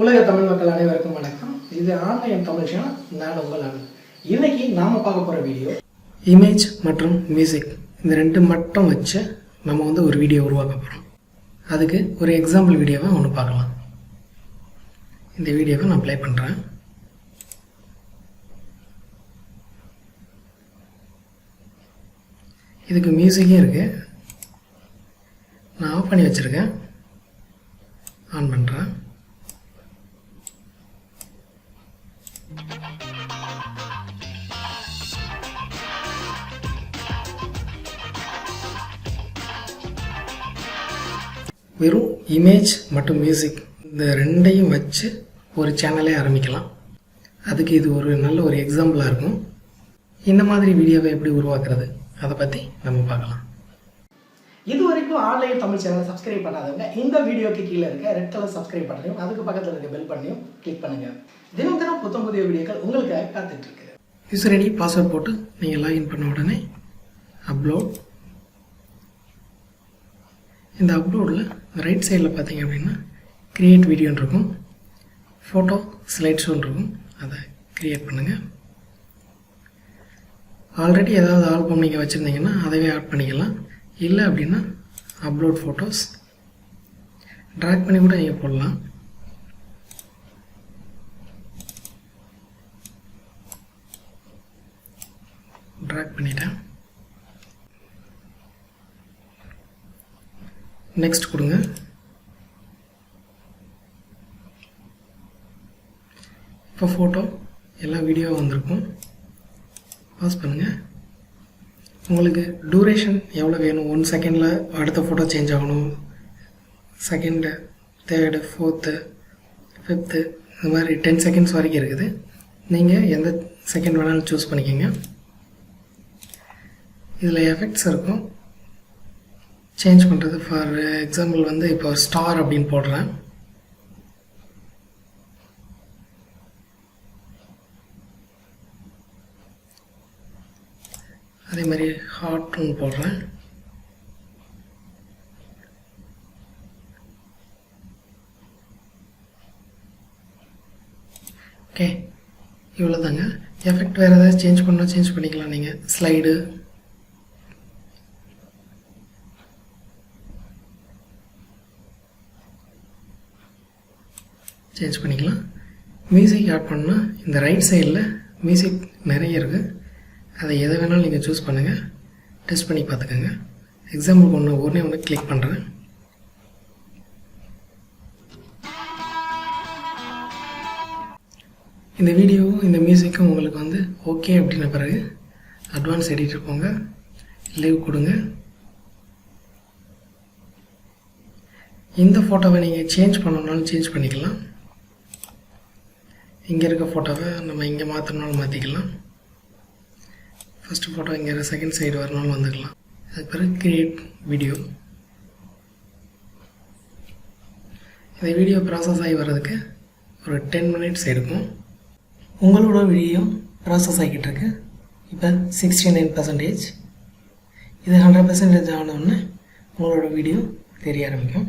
உலக தமிழ் மக்கள் அனைவருக்கும் வணக்கம். இது ஆன்லைன் தமிழ் சேனல் நான் உங்கள் அனு இன்னைக்கு நாம பார்க்க போற வீடியோ இமேஜ் மற்றும் மியூசிக் இந்த ரெண்டு மட்டும் வச்சு நம்ம வந்து ஒரு வீடியோ உருவாக்க போகிறோம் அதுக்கு ஒரு எக்ஸாம்பிள் வீடியோவை ஒன்று பார்க்கலாம். இந்த வீடியோவை நான் ப்ளே பண்ணுறேன் இதுக்கு மியூசிக்கும் இருக்குது நான் ஆஃப் பண்ணி வச்சுருக்கேன். ஆன் பண்ணுறேன் வெறும் இமேஜ் மற்றும் மியூசிக் இந்த ரெண்டையும் வச்சு ஒரு சேனலே ஆரம்பிக்கலாம். அதுக்கு இது ஒரு நல்ல ஒரு எக்ஸாம்பிளாக இருக்கும். இந்த மாதிரி வீடியோவை எப்படி உருவாக்குறது? அதை பற்றி நம்ம பார்க்கலாம். இது வரைக்கும் ஆன்லைன் தமிழ் சேனலை சப்ஸ்கிரைப் பண்ணாதவங்க இந்த வீடியோக்கு கீழே இருக்க ரெட் கலர் சப்ஸ்கிரைப் பட்டனையும் அதுக்கு பக்கத்தில் இருக்க பெல் பண்ணையும் கிளிக் பண்ணுங்க. தினம் தினம் புத்தம் புதிய வீடியோக்கள் உங்களுக்காக காத்துட்டு இருக்கு. யூசர் ஐடி பாஸ்வேர்ட் போட்டு நீங்கள் லாகின் பண்ண உடனே அப்லோட் இந்த அப்லோடில் ரைட் சைடில் பார்த்தீங்க அப்படின்னா க்ரியேட் வீடியோன்னு இருக்கும். ஃபோட்டோ ஸ்லைட் ஷோன்னு இருக்கும். அதை க்ரியேட் பண்ணுங்கள் ஆல்ரெடி ஏதாவது ஆல்பம் நீங்கள் வச்சுருந்தீங்கன்னா அதவே ஆட் பண்ணிக்கலாம். இல்லை அப்படின்னா அப்லோட் ஃபோட்டோஸ் ட்ராக் பண்ணி கூட நீங்கள் போடலாம். ட்ராக் பண்ணிட்டேன். நெக்ஸ்ட் கொடுங்க. இப்போ ஃபோட்டோ எல்லா வீடியோவும் வந்திருக்கும். பாஸ் பண்ணுங்கள் உங்களுக்கு டூரேஷன் எவ்வளோ வேணும்? ஒன் செகண்டில் அடுத்த ஃபோட்டோ சேஞ்ச் ஆகணும். செகண்டு தேர்டு ஃபோர்த்து ஃபிஃப்த்து இந்த மாதிரி டென் செகண்ட்ஸ் வரைக்கும் இருக்குது. நீங்கள் எந்த செகண்ட் வேணாலும் சூஸ் பண்ணிக்கோங்க. இதில் எஃபெக்ட்ஸ் இருக்கும். சேஞ்ச் பண்ணுறது ஃபார் எக்ஸாம்பிள் வந்து இப்போ ஸ்டார் அப்படின்னு போடுறேன். அதே மாதிரி ஹார்ட்னு போடுறேன். ஓகே இவ்வளோ தாங்க எஃபெக்ட் வேறு ஏதாவது சேஞ்ச் பண்ணால் சேஞ்ச் பண்ணிக்கலாம் நீங்கள் ஸ்லைடு சேஞ்ச் பண்ணிக்கலாம். மியூசிக் ஆட் பண்ணால் இந்த ரைட் சைடில் மியூசிக் நிறைய இருக்குது அதை எதை வேணாலும் நீங்கள் சூஸ் பண்ணுங்கள் டெஸ்ட் பண்ணி பார்த்துக்கோங்க. எக்ஸாம்பிள் ஒன்று ஒன்றே ஒன்று கிளிக் பண்ணுறேன் இந்த வீடியோவும் இந்த மியூசிக்கும் உங்களுக்கு வந்து ஓகே அப்படின்ன பிறகு அட்வான்ஸ் எடிட்டர் போங்க. லீவ் கொடுங்க. இந்த ஃபோட்டோவை நீங்கள் சேஞ்ச் பண்ணணுன்னாலும் சேஞ்ச் பண்ணிக்கலாம். இங்கே இருக்க ஃபோட்டோவை நம்ம இங்கே மாற்றணும்னாலும் மாற்றிக்கலாம் ஃபஸ்ட்டு ஃபோட்டோ இங்கே செகண்ட் சைடு வரணும்னு வந்துக்கலாம். அதுக்கு பிறகு கிரியேட் வீடியோ இந்த வீடியோ ப்ராசஸ் ஆகி வர்றதுக்கு ஒரு டென் மினிட்ஸ் எடுக்கும் உங்களோட வீடியோ ப்ராசஸ் ஆகிக்கிட்டு இருக்கு. இப்போ சிக்ஸ்டி நைன் பர்சன்டேஜ் இது ஹண்ட்ரட் பர்சன்டேஜ் ஆனவுடனே உங்களோட வீடியோ தெரிய ஆரம்பிக்கும்.